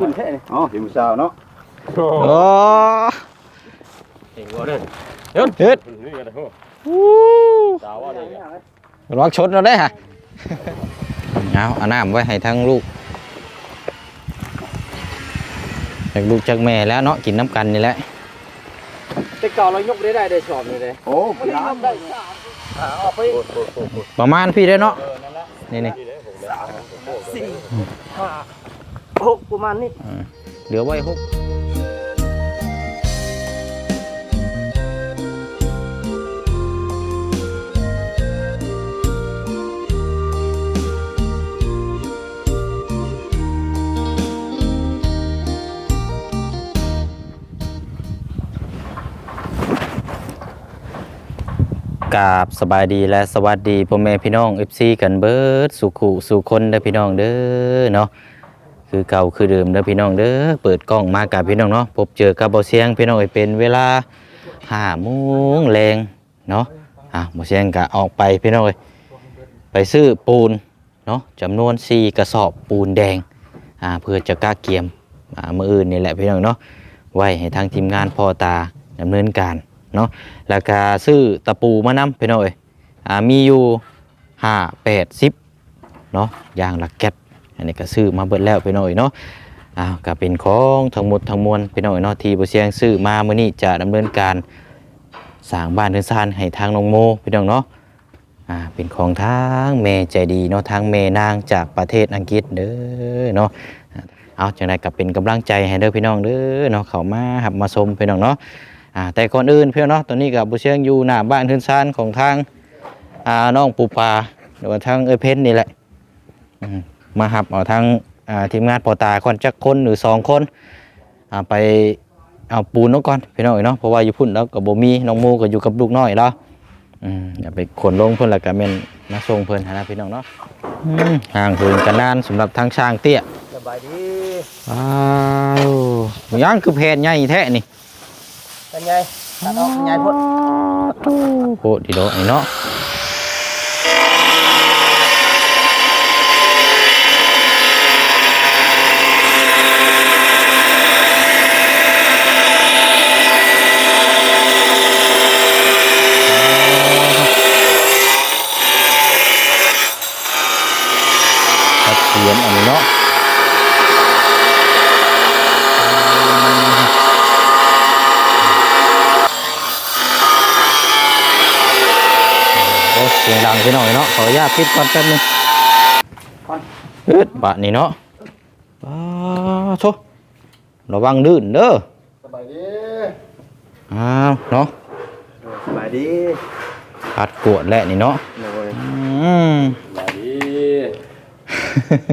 ขึ้นแท้นี่อ๋อเห็นผู้สาวเนาะโอ้โอ้เก่งกว่าเด้อเดี๋ยวเฮ็ดนี่กันเด้ออู้สาวว่านี่กันระวังชนเราได้ฮะเอาเอาน้ำไว้ให้ทั้งลูกจากลูกจากแม่แล้วเนาะกินน้ำกันนี่แหละแต่เก่าเรายกได้ได้ได้ชอบนี่เลยโอ้พี่น้ำได้ออกไปโคตรโคตรโคตรโคตรประมาณพี่ได้อเนาะนี่นี่นี่เด้อผมเลยสี่ห้า หกประมาณนี้เหลือไว้หกกราบสบายดีและสวัสดีพ่อแม่พี่น้อง FC กันเบิดสุขุสุคนเด้อพี่น้องเด้อเนาะ คือเก่าคือเดิมเด้อพี่น้องเด้อเปิดกล้องมากับพี่น้องเนาะพบเจอกับเบาเสียงพี่น้องเอ้ยเป็นเวลาห้าโมงแรงเนาะอะบาเสียงก็ออกไปพี่น้องเอ้ยไปซื้อปูนเนาะจำนวนสี่กระสอบปูนแดงอ่าเพื่อจะกล้าเกียมอ่ามืออื่นนี่แหละพี่น้องเนาะไว้ให้ทางทีมงานพอตาดำเนินการเนาะแล้วก็ซื้อตะปูมานำพี่น้องเอ้ยอ่ามีอยู่ห้าแปดสิบเนาะยางละแก๊ส อันนี้ก็ซื้อมาเบิดแล้วไปหน่อยเนาะอ้าวก็เป็นของทั้งหมดทั้งมวลไปหน่อยเนาะที่บ่เสียงซื้อมามื้อนี้จะดำเนินการสร้างบ้านเรือนซานให้ทางน้องโมพี่น้องเนาะอ่าเป็นของทางแม่ใจดีเนาะทางแม่นางจากประเทศอังกฤษเด้อเนาะเอาจังไดก็เป็นกำลังใจให้เด้อพี่น้องเด้อเนาะเข้ามาหับมาชมพี่น้องเนาะอ่าแต่ก่อนอื่นพี่น้องเนาะตอนนี้ก็บ่เสียงอยู่หน้าบ้านเรือนซานของทางอ่าน้องปูปลาหรือว่าทางเอ้ยเพชรนี่แหละอืม มาหับเอาทั้งอ่าทีมงานปอตาคนจักคนหรือสองคนอ่าไปเอาปูนน้ก่อนพี่น้องเอ้ยเนาะเพราะว่าอยู่พุ่นแล้วกับโบมีน้องโมก็อยู่กับลูกน้อยแล้วอืมอย่าไปขนลงเพิ่นแล้วก็แม่นมาส่งเพิ่นหั้นนะพี่น้องเนาะอืมห่างเพิ่นกันนานสำหรับทางช้างเตี้ยสบายดีอ้าวยังคือแผ่นใหญ่แท้นี่เป็นไงตัดออกเป็นไงพดโคตรดีโดไอ้เนาะ ตัดเสียนอันนี้เนาะโอ้เสียงดังไปหน่อยเนาะขออนุญาตปิดก่อนแป๊บนึงอึดบะนี่เนาะอ้าวโชระวังลื่นเด้อสบายดีอ้าวเนาะสบายดีพัดกวดแหละนี่เนาะโอ้ยอืมส บายดี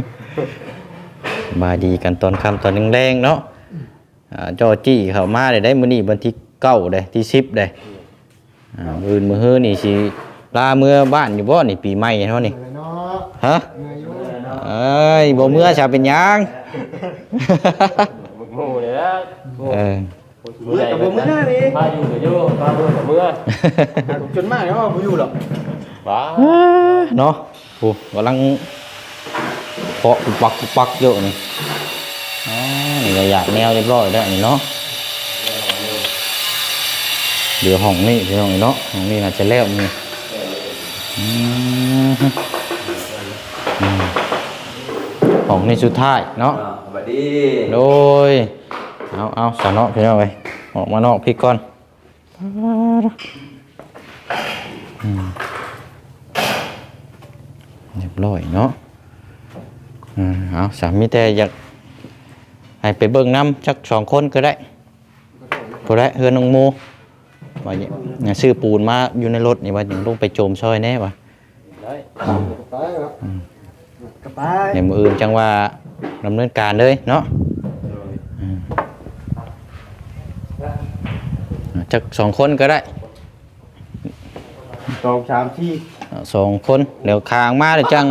บายดีกันตอนค่ำตอนแรงๆเนาะอ่าจอจี้เข้ามาได้ได้มื้อนี้วันที่เก้าได้ที่สิบได้อ่ามื้อมื้อเฮือนี่สิลาเมื่อบ้านอยู่บ่นี่ปีใหม่เนาะนี่ฮะเอ้ยบ่เมื่อชาเป็นหยังมึกหมูเนี่ยนะเออมือกับมือหน้านี่พาอยู่เดี๋ยวอยู่พาเมื่อกับเมื่อจนมากแล้วไม่อยู่หรอกบ้าเนาะโอ้กำลัง เคาะปุกปักปุกปักเยอะนี่อ๋อนี่ก็อยากแนวเรียบร้อยแล้วนี่เนาะเดี๋ยวห้องนี่พี่น้องเนาะห้องนี้น่าจะแล้วนี่อืมอืมห้องนี้สุดท้ายเนาะสบายดีโดยเอาเอาสานอกพี่น้องไปออกมานอกพี่ก่อนอืมเรียบร้อยเนาะอืม เอาสามีแต่อยากให้ไปเบิ่งน้ำจักสองคนก็ได้พอได้เฮือน้องโมว่าเนี่ยซื้อปูนมาอยู่ในรถนี่ว่าอย่างลงไปโจมซอยแน่วะได้ไปครับกระไปในมืออื่นจังว่าดำเนินการเลยเนาะจักสองคนก็ได้สองสามที่สองคนเดี๋ยวคางมาเดี๋ยวจัง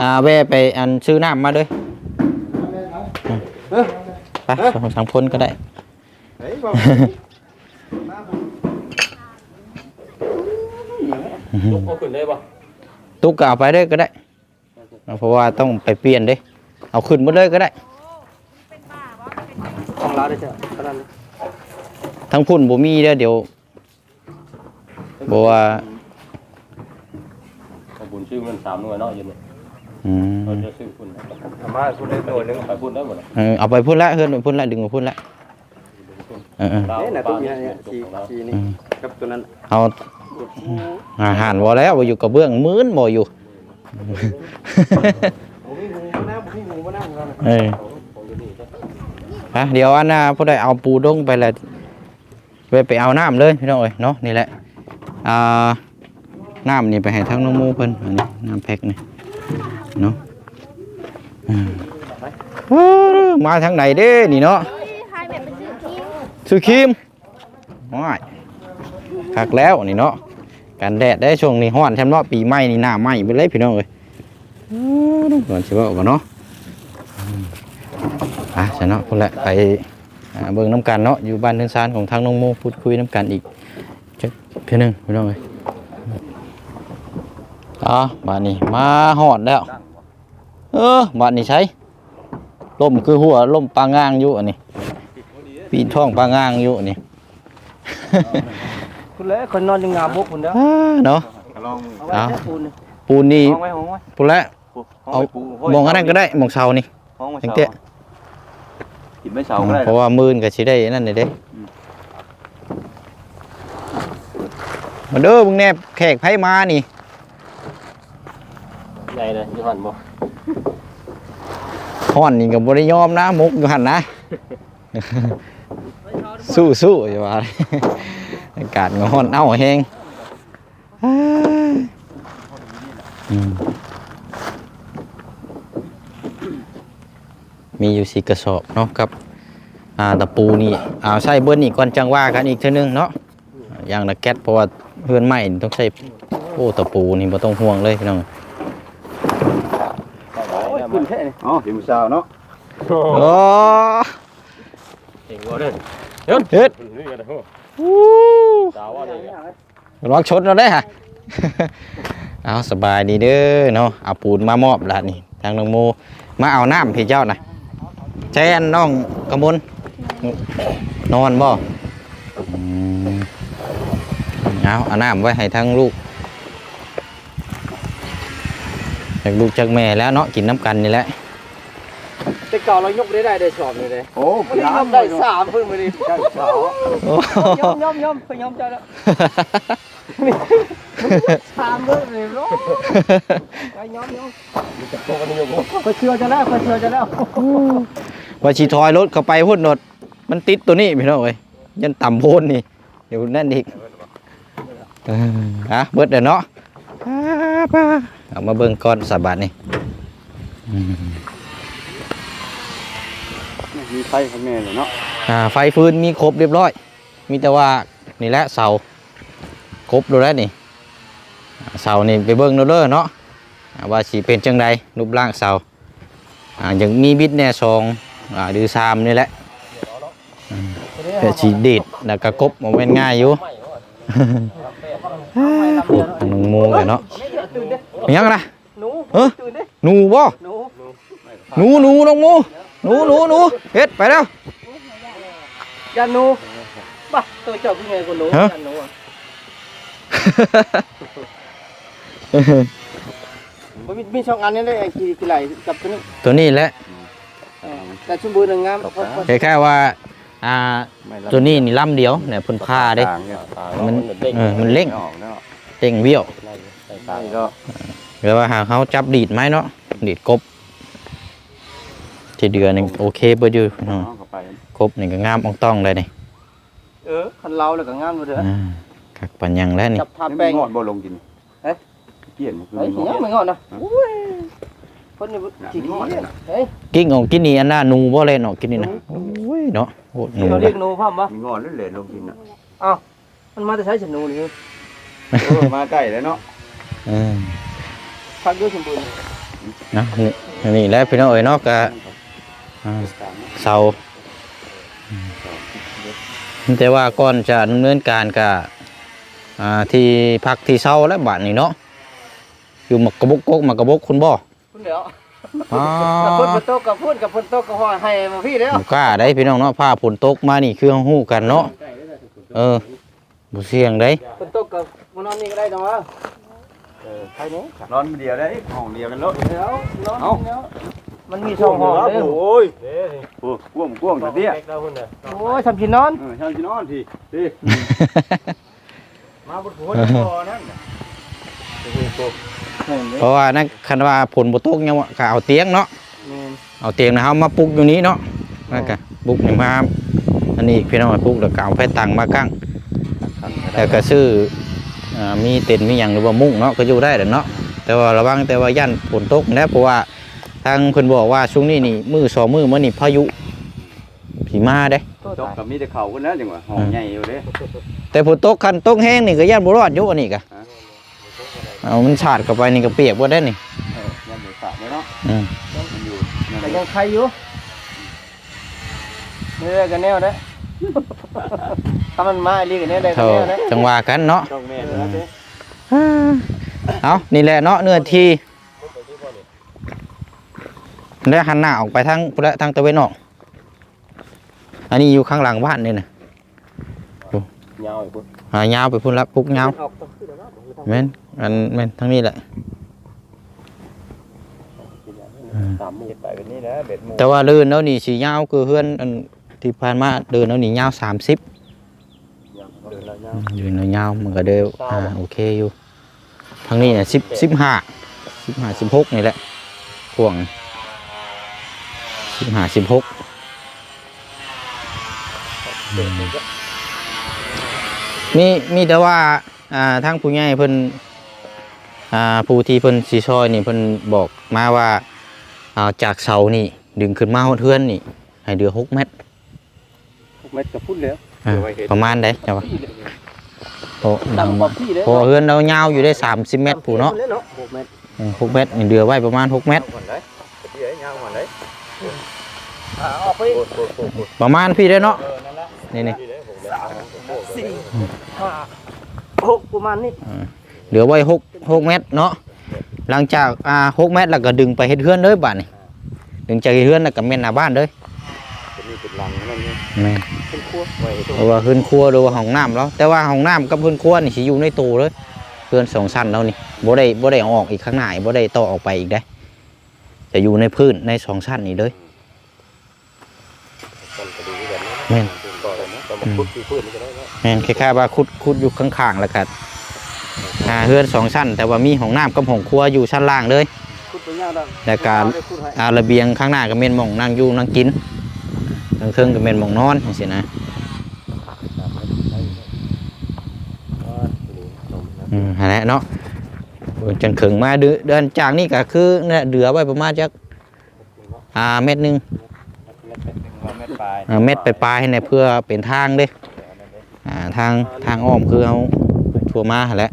อ่าแว่ไปอันซื้อน้ำมาด้วยเออไปสองสามคนก็ได้เฮ้ยบอกลุกเอาขึ้นได้ปะตุกก็เอาไปด้วยก็ได้เอาเพราะว่าต้องไปเปลี่ยนเด้เอาขึ้นหมดเลยก็ได้ของเราได้จ้ะเท่านั้นเลยทั้งพุ่นบ่มีเด้อเดี๋ยวบ่ว่าขบุญชื่อเงินสามหน่วยเนาะอยู่นี่อืม เราจะซื้อพุ่นทำมาคุณได้หน่วยหนึงไปพุ่นได้หมดเลยเออเอาไปพุ่นละเฮือนไปพุ่นละดึงมาพุ่นละเออเอ๊ะน่ะตัวนี้เนี่ยสีสีนี่กับตัวนั้นๆเอาอาหารบ่แล้วบ่อยู่กับเบื้องมื้นบ่อยู่ ผมมีหูมาหน้าผมมีหูมาหน้าของเราน่ะเอออะเดี๋ยวอันน่ะผู้ใดเอาปูดงไปแล้วไปไปเอาน้ำเลยพี่น้องเอ้ยเนาะนี่แหละอ่าน้ำนี่ไปให้ทั้งน้องหมูเพิ่นอันนี้น้ำแพ็คนี่ เนาะอืมโอ้มาทางไหนเด้นี่เนาะ hai mẹ mình dự thi ซื้อครีมว้ายคักแล้วนี่เนาะกันแดดได้ช่วงนี้ฮ้อนแชมเนาะปีใหม่นี่หน้าไหม้ไปเลยพี่น้องเอ้ยอื้อก่อนสิเว่ากันเนาะอืมอะฉันเนาะพุ่นแหละไปอ่าเบิ่งน้ำกันเนาะอยู่บ้านเทือนซานของทางน้องโมพูดคุยน้ำกันอีกจักเพียงหนึงพี่น้องเอ้ยอ๋อบ้านนี้มาฮอดแล้ว เออบ้านนี้ใช้ล่มคือหัวล่มปลางางอยู่อันนี้ปีนท้องปลางางอยู่นี่คุณเลยคนนอนยังงามพวกคุณเด้ออ่าเนาะเอาไว้แค่ปูนนี่ปูนนี่ห้องไว้ห้องไว้ปูนละเอามองอันนั้นก็ได้มองเสานี่ห้องไว้จังเตี้ยกินไม่เสาก็ได้เพราะว่ามืนก็สิได้นั่นนี่เด้มาเด้อมึงแนบแขกไผมานี่ ใหญ่เลยยี่ห้อนบ่ฮ้อนนี่ก็บ่ได้ยอมนะมุกอยู่หั่นนะ สู้สู้อย่าว่าเลยอากาศก็ฮ้อนเอ้าแฮงอ้ายอืมมีอยู่สี่กระสอบเนาะกับอ่าตะปูนี่เอาใส่เบิ้ลนี่ก่อนจังว่ากันอีกเท่านึงเนาะอย่างละแก๊สเพราะว่าเพื่อนใหม่นี่ต้องใช้โอ้ตะปูนี่บ่ต้องห่วงเลยพี่น้อง คุณแค่นี่อ๋อหิวสาวเนาะโอ้เก่งบ่เด้อเฮ็ดนี่กันเด้ออู้ดาวว่านี่ร้องชนเราได้ฮะเอาสบายดีเด้อเนาะเอาปูนมามอบละนี่ทางน้องโมมาเอาน้ำพี่เจ้านะใช้อันน้องกระมลนอนบ่อืมเอาเอาน้ำไว้ให้ทั้งลูก จากลูกจากแม่แล้วเนาะกินน้ำกันนี่แหละแต่เก่าเรายกได้ได้ได้ชอบนี่เลยโอ้มันได้ได้สามเพิ่นมาดิใช่สาวโอ้ยอมยอมยอมเคยยอมเจ้าแล้วสามเพิ่นเลยเนาะไปยอมยอมไปเชื่อจะแล้วไปเชื่อจะแล้วว่าชีทอยรถเข้าไปพุ่นรถมันติดตัวนี้พี่น้องเอ้ยยันต่ำโพนนี่เดี๋ยวนั่นอีกเอออะเบิดเดี๋ยวเนาะป้า เอามาเบิ่งก่อนสาบาทนี่อืมมีไฟข้างแม่เลยเนาะอ่าไฟฟืนมีครบเรียบร้อย มีแต่ว่านี่แหละเสาครบดูแล้วนี่อ่าเสานี่ไปเบิ่งเด้อเด้อเนาะอ่าว่าสีเป็นจังใดรูปร่างเสาอ่ายังมีบิดแน่สองอ่าหรือสามนี่แหละเพื่อชีดีดแล้วก็กบมันเป็นง่ายอยู่โอ้หนูงูเลยเนาะตื่นเด้มีห ยังนะหนูเอ้อตื่นเด้หนูบ่หนูหนูหนูน้องงูหนูหนูหนูเฮ็ดไปแล้วยันหนูป่ะตัวเจ้าเป็นไงคนหนูฮะยันหนูอะมันมีมีช่องอันนี้เลยไอ้กี่กี่ไหลกับตัวนี้ตัวนี้แหละเออแต่ชุ่มบูรณ์งามเพราะเพราะคล้ายๆว่าอ่าตัวนี้นี่ลำเดียวเนี่ยเพิ่นพาเด้ต่างเนี่ยมันเออมันเร่งไม่ออกเนาะเร่งเบี้ยวใช่ก็ หรือว่าหาเขาจับดีดไหมเนาะดีดกบที่เดือนหนึงโอเคเบิดอยู่เนาะเอาเข้าไปกบนี่ก็งามอ่องต้องเลยนี่เออคันเราเลยก็งามมาเด้ออ่าคักปัญญังแล้วนี่จับทานี่แป้งมันงอดบ่ลงกินเอ๊ะเกี่ยนมันคือเฮ้ยมันงยัองดไม่งอนนะอุ้ยคนนี่จีกี้เฮ้ยกิ้งออกกินนี่อันน่าหนูบ่เล่นออกกินนี่นะโอ้ยเนาะโหดหนูเราเรียกหนูพ่อมปะมันงอดแล้วเหลนลงกินอะมันมาจะใช้ฉันหนูนี่เออมาใกล้แล้วเนาะเออ พักด้วยสมบูรณ์เนาะนี่นี่แหล้วพี่น้องเอ๋ยเนาะก็อ่าเสาอืมแต่ว่าก่อนจะดำเนินการกับอ่าที่พักที่เสาและบ้านนี่เนาะอยู่หมักกระบกกกหมักกระบกคุณบ่คุณเดี๋ยวอ๋อกับพุ่นกับโต๊ะกับพุ่นกับพุ่นโต๊ะกับห้อยให้มาพี่แล้วบ่กล้าได้พี่น้องเนาะผ้าฝนตกมานี่คือเฮาฮู้กันเนาะเออบ่เสี่ยงได้พุ่นโต๊ะกับมันนอนนี่ก็ได้จังวะ เออใครเนี้นอนเดียวได้ห้องเดียวกันรถเดี๋ยวนอนเดี๋ยวมันมีช่องห้องเด้อโอ้ยโอ้กว้างกว้างแต่เตี้ยโอ้ยทำกินนอนเออช่างที่นอนทีทีมาบนหัวคอนั่นเพราะว่านั่นคันว่าฝนบ่ตกยังว่าก็เอาเตียงเนาะเอาเตียงนะเฮามาปลุกอยู่นี้เนาะนั่นก็ปลุกนี่มาอันนี้พี่น้องมาปลุกแล้วก็เอาไฟตังมากั้งแล้วก็ซื้ออ่า มีเต็นท์มีหยังหรือว่ามุ้งเนาะก็อยู่ได้แหละเนาะแต่ว่าระวังแต่ว่าย่านฝนตกนะเพราะว่าทางเพิ่นบอกว่าช่วงนี้นี่มือสองมือมื้อนี่พายุสิมาเด้จบกับมีแต่เข่ากันแล้วจังหวะห้องใหญ่อยู่เด้แต่ฝนตกคันตกแห้งนี่ก็ย่านบ่รอดอยู่อันนี้ก็เอามันฉาดเข้าไปนี่ก็เปียกบ่ได้นี่เออยังอยู่สระเลยเนาะอืมมันอยู่นั่นแต่เอยังงใครอยู่นี่ได้กันแนวนะ ถ้ามันมาอีหลีกันแนวได้กันเท่าแนวนะจังหวะกันเนาะต้องแม่นนะเด้เอานี่แหละเนาะเนื้อที่แล้วหันหน้าออกไปทางพุทธทางตะเวนออก อันนี้อยู่ข้างหลังบ้านนี่นะยาวอีกพุ่นหายาวไปพุ่นละปุกยาวออกต้องขึ้นแล้วเนาะแม่นอันแม่นทั้งนี้แหละ ตามมือไปแบบนี้นะเบ็ดหมูแต่ว่าเดินแล้วนี่สียาวคือเพื่อนอัน ที่ผ่านมาเดินแล้วนี่ยาวสามสิบเดินแล้วยาวยืนแล้วยาวมันก็เดินอ่าโอเคอยู่ทางนี้เนี่ยสิบสิบห้าสิบห้าสิบหกนี่แหละพ่วงสิบห้าสิบหกมีมีแต่ว่าอ่าทางผู้ใหญ่เพิ่นอ่าผู้ที่เพิ่นสีซอยนี่เพิ่นบอกมาว่าอ่าจากเสานี่ดึงขึ้นมาฮอดเทือนนี่ ให้เดือหกเมตร เม็ดกับพุ่นแล้วอ่าประมาณใดจ้ะวะโอ้ดังบ่พี่เลยพอเฮือนเรายาวอยู่ได้สามสิบเมตรผู้เนาะหกเมตรอืมหกเมตรนี่เดือไว้ประมาณหกเมตรก่อนได้เดี๋ยวยาวก่อนได้อ่าออกไปโคตรโคตรโคตรโคตรประมาณพี่ได้อเนาะ นี่นี่สี่ห้าหกประมาณนี้เหลือไว้หกหกเมตรเนาะ หลังจากอ่าหกเมตรแล้วก็ดึงไปเฮ็ดเฮือนเลยบ้านนี่ดึงจากเฮ็ดเฮือนแล้วก็แม่นหน้าบ้านเลยจะมีเป็นหลังนั่นนี่ แม่นเป็นครัวไว้ให้ตรงเพราะว่าเฮือนครัวหรือว่าห้องน้ำแล้วแต่ว่าห้องน้ำกับเฮือนครัวนี่สิอยู่ในตู้เลยเฮือนสองชั้นแล้วนี่บ่ได้บ่ได้เอาออกอีกข้างหน้าบ่ได้ต่อออกไปอีกได้ จะอยู่ในพื้นในสองชั้นนี่เลยกันก็ดูกันนะแม่นก่อนนะแต่มาพุดคือพื้นนี่ก็ได้แล้วแม่นคล้ายๆว่าขุดขุดอยู่ข้างๆแล้วก็อ่าเฮือนสองชั้น แต่ว่ามีห้องน้ำกับห้องครัวอยู่ชั้นล่างเลยพูดไปยาวดังแล้วก็อ่าระเบียงข้างหน้าก็เป็นหม่องนั่งอยู่นั่งกิน ทางเทิงก็เป็นหม่องนอนจังซี่นะอืมนั่นแหละเนาะจนขึงมาเดือนเดือนจากนี่ก็คือเนี่ยเดือไว้ประมาณจักอ่าเม็ดหนึงเม็ดปลายอ่าเม็ดไปปลายๆเนี่ยเพื่อเป็นทางเด้อ่าทางทางอ้อมคือเอาทั่วมาหั่นแหละ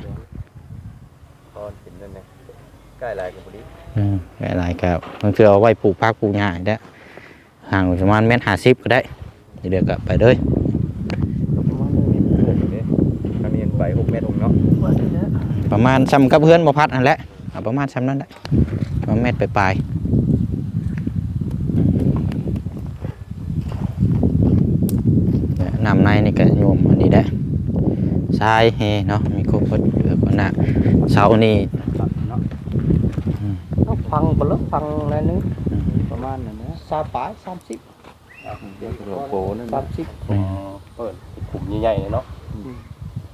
ตอนเห็นนั่นนะใกล้ลายกันพอดีอืมไม่อะไรครับมันคือเอาไว้ปลูกพักปลูกหญ้าได้ ห่างประมาณเมตรห้าสิบก็ได้เดี๋ยวก็ไปเลยอันนี้ไปหกเมตรเนาะประมาณซ้ำกับเพื่อนบ่พัดนั่นแหละประมาณซ้ำนั้นแหละประมาณเมตรไปปลายๆเนี่ยนำในนี่ก็โยมอันนี้ได้ทรายเฮเนาะมีครบหมดเอือกหน้าเสานี่ฟังปลึกฟังอะไรนึงประมาณนั้นนะ สามปลายสามสิบเดี๋ยวโลโกนั่นสามสิบเปิดขุมใหญ่ๆเนาะ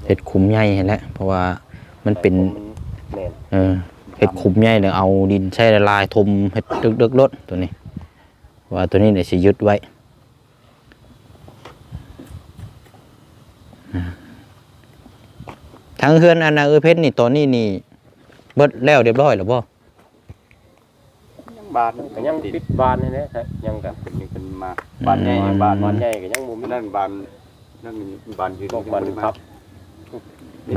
เห็ดขุมใหญ่เห็นแหล้วเพราะว่ามันเป็นมันแน่นเออเห็ดขุมใหญ่เนี่ยเอาดินใช้ละลายทมเห็ดดึกดึกๆรถตัวนี้ ว่าตัวนี้เนี่ยสิยึดไว้อ่าทั้งเฮือนอันนาเออเพชรนี่ตอนนี้นี่เบิดแล้วเรียบร้อยแล้วบ่ยัง บาทก็ยังปิดบานนี่นะยังกับเป็นนี่เป็นมาบานใหญ่บานบานใหญ่ก็ยังบ่มีนั่นบานนั่นบานยืนบอกบานพับ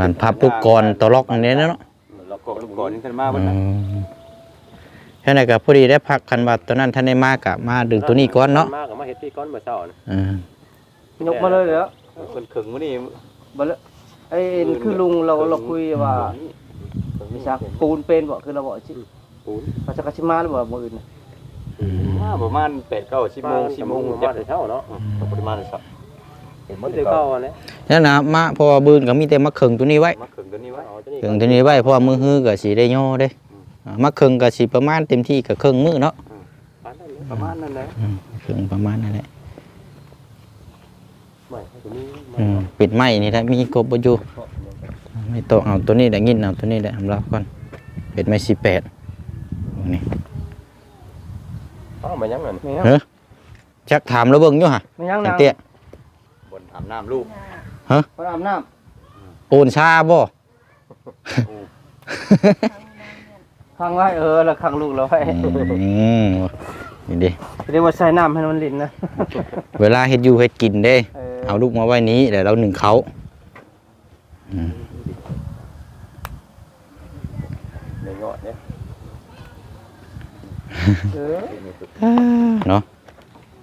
มันพับลูกกรตัวล็อกอันนี้เนาะแล้วก็ลูกก่อนนี่ขึ้นมาอืบ้านนั้นมแค่นั้นก็พอดีได้พักคันว่าตัวนั้นท่านได้มากะมาดึงตัวนี้ก่อนเนาะมากก็มาเฮ็ดที่ก้อนเมื่อเช้านะอ่ายกมาเลยเหรอคนขึงวะนี่บ่ละไอ้คือลุงเราเราคุยว่าไม่ชักปูนเป็นบ่คือเราบอกสิ ปูนเขาจะกระชิมาหรือว่าบ่อื่นน่ะประมาณ8 9 10โมง10โมงมาแต่เช้าเนาะปริมาณสักเห็นมัมันนจะจะเข้าเข้าอันนี้นั่นนะมาเพราะว่าบืนก็มีแต่มาเคิงตัวนี้ไว้มาขึงตัวนี้ไว้เอาตัวนี้เคิงตัวนี้ไว้เพราะว่ามือฮือก็สิได้ย่อเด้อ่ามาเคิงก็สิประมาณเต็มที่ก็ครึ่งมือเนาะประมาณนั้นแหละอืมครึ่งประมาณนั่นแหละไม่ตัวนี้อืมปิดไม้นี่แหละมีกบบ่อยู่ไม่ต้องเอาตัวนี้แหละงินเอาตัวนี้แหละทำรับก่อนเป็ดไม้สิแปด นี่เอ้ามายังนั่นไม่ยังเฮ้ยจักถามแล้วเบิ่งอยู่ฮะไม่ยังตั้นางงเตี้ยบนอาบน้ำลูกคนอาบน้โอนชาบ่ำข้างไว้เออแล้วข้างลูกเราไว้อืมนี่ดิเรียกว่าใส่น้ำให้มันลิ้นนะ เวลาเฮ็ดอยู่เฮ็ดกินเด้ เออ เอาลูกมาไว้นี้เดี๋ยวเราหนึ่งเขาอืม ในเงาะเนี่ย เนาะ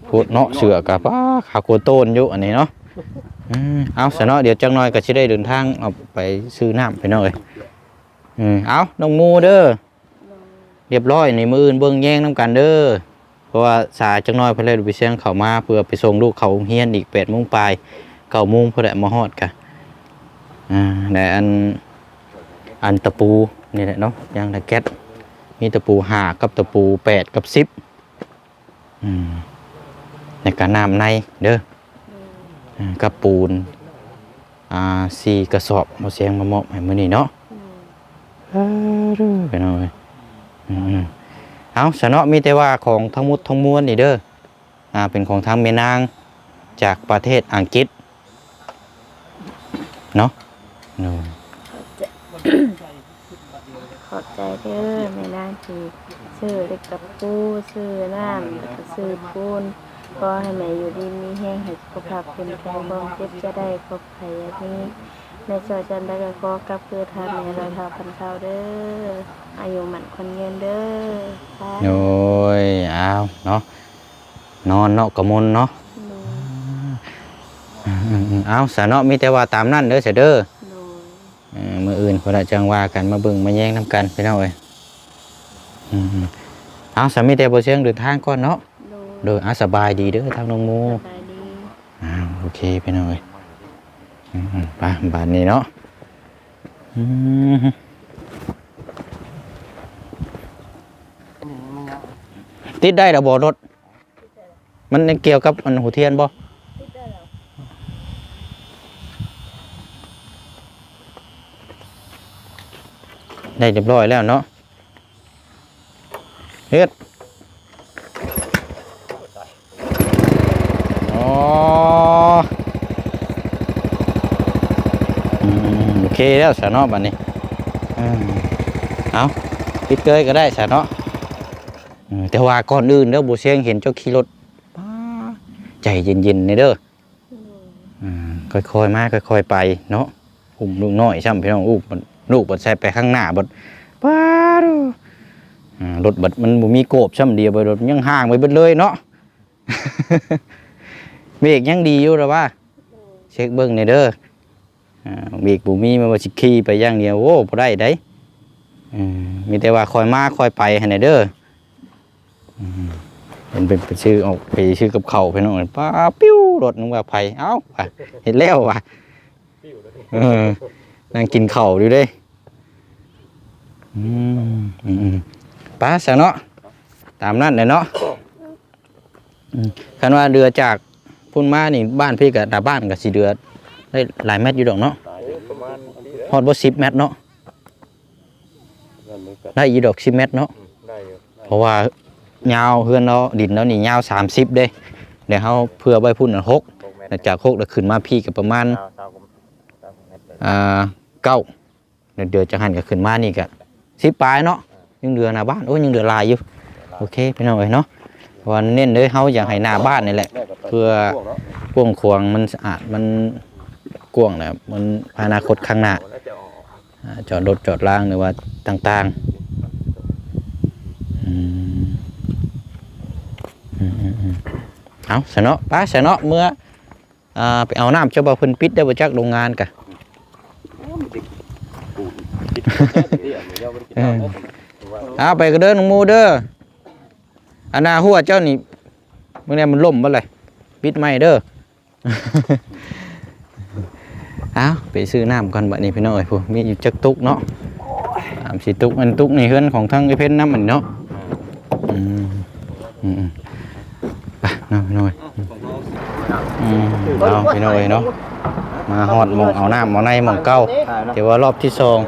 พูดเนาะเสือกับป้าขาโกโต้นอยู่อันนี้เนาะเอาซะเนาะเดี๋ยวจังน้อยก็สิได้เดินทางเอาไปซื้อน้ำไปหน่อยอืมเอาน้องงูเด้อเรียบร้อยในมืออื่นเบิ่งแย่งน้ำกันเด้อเพราะว่าสายจังน้อยเพิ่นเลยไปเสียงเขามาเพื่อไปส่งลูกเขาเฮียนอีก8:00นปลาย9:00นเพิ่นได้มาฮอดกะอ่าแต่อันอันตะปูนี่แหละเนาะยางตะแก๊ส มีตะปูห้ากับตะปูแปดกับสิบอืมในการน้ำในเด้ออ่ากับปูนอ่าสี่กระสอบมาเสียงมามอบให้มื้อนี้เนาะเออเด้อไปหน่อยอืมๆเอาสนอมีแต่ว่าของทั้งหมดทั้งมวลนี่เด้ออ่าเป็นของทางเมนางจากประเทศอังกฤษเนาะเนาะ ขอบใจเด้อแม่นางที่ซื้อเล็กกับปูซื้อน้ำแล้วก็ซื้อปูนก็ให้แม่อยู่ดีมีแห้งให้สุขภาพเข้มแข็งบ่เจ็บจะได้ครบไขอันนี้ในซอยจันทร์ได้ก็ขอกลับคือทานแม่รอยเท้าพันเท้าเด้ออายุหมันคนเงินเด้อสาธุโอ้ยเอาเนาะนอนเนาะกระมนเนาะอืมๆเอาสนอมีแต่ว่าตามนั่นเด้อเสยเด้อโดยเออ มื่ออื่นคนละจังว่ากันมาเบิ่งมาแย่งน้ำกันไปเนาะเอ้ยอืมๆเอาสามีแต่บ่เชียงเดินทางก่อนเนาะโดยโดยอาสบายดีเด้อทางน้องหมูสบายดีอ้าวโอเคไปหน่อยอืมๆไปบานนี้เนาะอืมติดได้ระบอรถ มันเกี่ยวกับมันหูเทียนบ่ ได้เรียบร้อยแล้วเนาะเฮ็ดอ๋ออืมโอเคแล้วสาเนาะบัดนี้อืมเอาปิดเกยก็ได้สาเนาะอืมแต่ว่าก่อนอื่นเด้อบ่เสียงเห็นเจ้าขี่รถป๊าใจเย็นๆนี่เด้ออืมค่อยๆมาค่อยๆไปเนาะอุ้มลูกน้อยช่ำพี่น้องอุ้มมัน ลูกบัดใส่ไปข้างหน้าบัดป้าดูอ่ารถบัดมันบ่มีโกบช่ำเดียวไปรถมันยังห่างไปเบิดเลยเนาะเบรกยังดีอยู่หรอว่า เช็คเบิ้งในอยเด้ออ่าเบรกบุมีมันว่าสิขี่ไปอย่างเดียวโอ้บ่ได้ได้อืมมีแต่ว่าคอยมาคอยไปให้ในอยเด้ออืมเป็นเป็นไปชื่อออกไปชื่อกับเขาไปน้องป้าปิ้วรถนึกว่าไผเอ้าว่ะเห็นแล้วว่ะเออ นั่งกินเข้าอยู่เด้อืมอืมอืมไป้าซะเนาะตามนั้นเลยเนาะคันว่าเรือจากพุ่นมานี่บ้านพี่กับดาบ้านกับสีเดือได้หลายเมตรอยู่ดอกเนาะประมาณฮอดบ่สิบเมตรเนาะได้อีดอกสิบเมตรเนาะเพราะว่ายาวเฮือนเนาะดินเนาะนี่ยาวสามสิบเด้เดี๋ยวเฮาเพื่อไว้พุ่นหกหกจากหกแล้วขึ้นมาพี่ก็ประมาณ เก่าเก้าเดี๋ยวเดือจะหันก็ขึ้นมานี่ก็สิบปลายเนาะยังเดือหน้าบ้านโอ้ยยังเดือลายอยู่โอเคพี่น้องเอ้ยเนาะว่าเน้นเลยเฮาอยากให้หน้าบ้านนี่แหละ เพื่อกวงขวงมันสะอาดมันกวงนะมันอนาคตข้างหน้าจอดรถจอดล่างหรือว่าต่างๆอืมอืมอืมอืมเอาสนอป้าสนอเมื่อไปเอาน้ำเจ้าบ่าวพิ่นปิดได้บ่จักโรงงานกะ เอาไปก็เด้อน้องมูเด้ออันนาหัวเจ้านี่เมื้อนี้มันล่มบ่เลยปิดไม้เด้อเอาไปซื้อน้ำก่อนบัดนี้พี่น้องเอ้ยผู้มีอยู่จักตุกเนาะสามสี่ตุกอันตุกนี่เฮือนของทั้งไอเพ่นน้ำเหมันเนาะอืมอืมไปเนาะพี่น้อยอืมเอาพี่น้อยเนาะ มาฮอดหมองเอาน้ำเอาในหมองเก้าเดี๋ยวว่ารอบที่สอง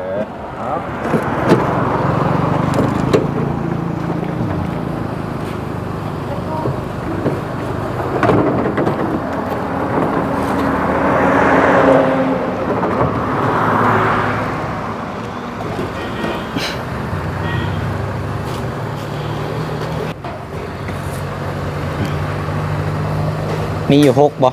มีอยู่หกบ่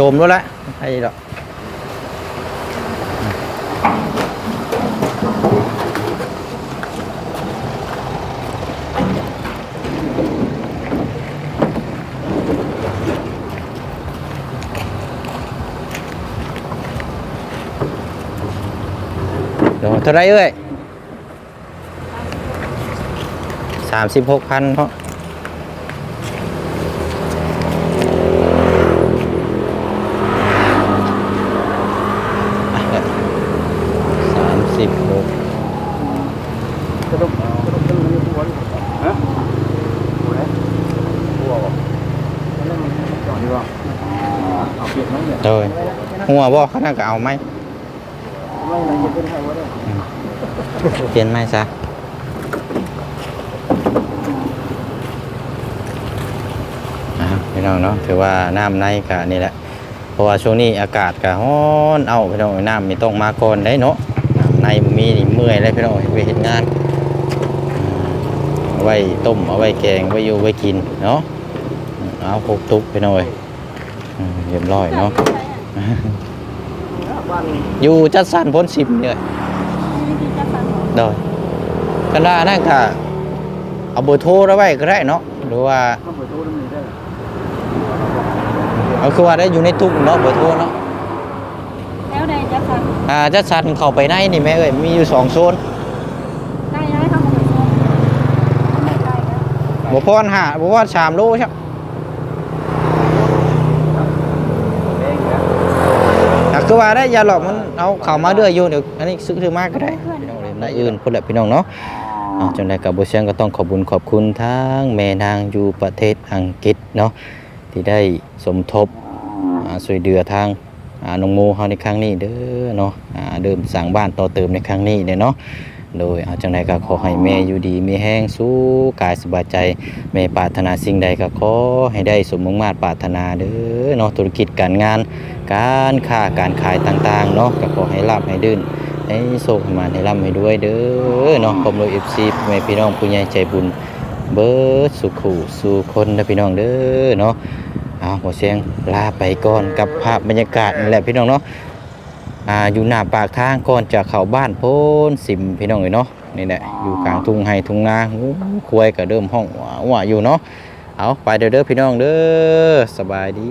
จมแล้วแหละไอ้ดอกเดี๋ยวเท่าไรเอ้ยสามสิบหกพันเพราะ สามสิบหกกระดกกระดกตึ้งมันหัวนี่ฮะหัวไหนหัวบ่นั่นมันจอดดีกว่าเอาเปลี่ยนไหมเนี่ยโดยหัวบ่เขาน่าก็เอาไหมไม่มันจะเป็นใครวะเนี่ยเปลี่ยนไหมซะอ่าพี่น้องเนาะถือว่าน้ำในกะนี่แหละเพราะว่าช่วงนี้อากาศกะร้อนเอาพี่น้องน้ำม่ต้องมาก่อนได้เนาะ ในบ่มีนี่เมื่อยเลยพี่น้องไปเห็นงานอืมเอาไว้ต้มเอาไว้แกงไว้อยู่ไว้กินเนาะอืมเอาพกตุกไปหน่อยอืมเรียบร้อยเนาะบ้านอยู่จัดสรรพ้นสิบเนี่ยโดยกันได้นั่นก็เอาเบอร์โทรเอาไว้ก็ได้เนาะหรือว่าข้าวเปิดตู้น้ำมันได้เอาคือว่าได้อยู่ในตู้เนาะเบอร์โทรเนาะ แล้วใดจะฟัง อ่าจัดสรรเข้าไปในนี่แม่เอ้ยมีอยู่สองโซนได้ย้ายเข้ามาเป็นโซนไม่ได้แล้วบ่พอนหาบ่พอนสามโลใช่อะคือว่าได้อยาหลอกมันเอาเข้ามาเรื่อยอยู่เดี๋ยวอันนี้ซื้อถือมากก็ได้พี่น้องเลยในอื่นพุ่นแหละพี่น้องเนาะอ่าจังไดกับบ่เชียงก็ต้องขอบคุญขอบคุณทั้งแม่นางอยู่ประเทศอังกฤษเนาะที่ได้สมทบอ่าช่วยเหลือทางอ่า น้องโมเฮาในครั้งนี้เด้อเนาะอาเดิมสร้างบ้านต่อเติมในครั้งนี้เนี่ยเนาะโดยเอาจังใดก็ขอให้แม่อยู่ดีมีแห้งสู้กายสบายใจแม่ปรารถนาสิ่งใดก็ขอให้ได้สมมุ่งมาตรปรารถนาเด้อเนาะธุรกิจการงาน การค้าการขายต่างๆเนาะก็ขอให้รับให้ดื่นให้โชคให้มาให้ร่ำให้ด้วยเด้อเนาะผมโดย FC พ่อแม่พี่น้องผู้ใหญ่ใจบุญเบิดสุขูสู่คนนะพี่น้องเด้อเนาะ เอาหมดเสียงลาไปก่อนกับภาพบรรยากาศนี่แหละพี่น้องเนาะอ่าอยู่หน้าปากทางก่อนจะเข้าบ้านโพ้นสิมพี่น้องเอ้ยเนาะนี่แหละอยู่กลางทุ่งไฮทุ่งนางูควายก็เริ่มห้องว่าว่าอยู่เนาะเอาไปเด้อเด้อพี่น้องเด้อสบายดี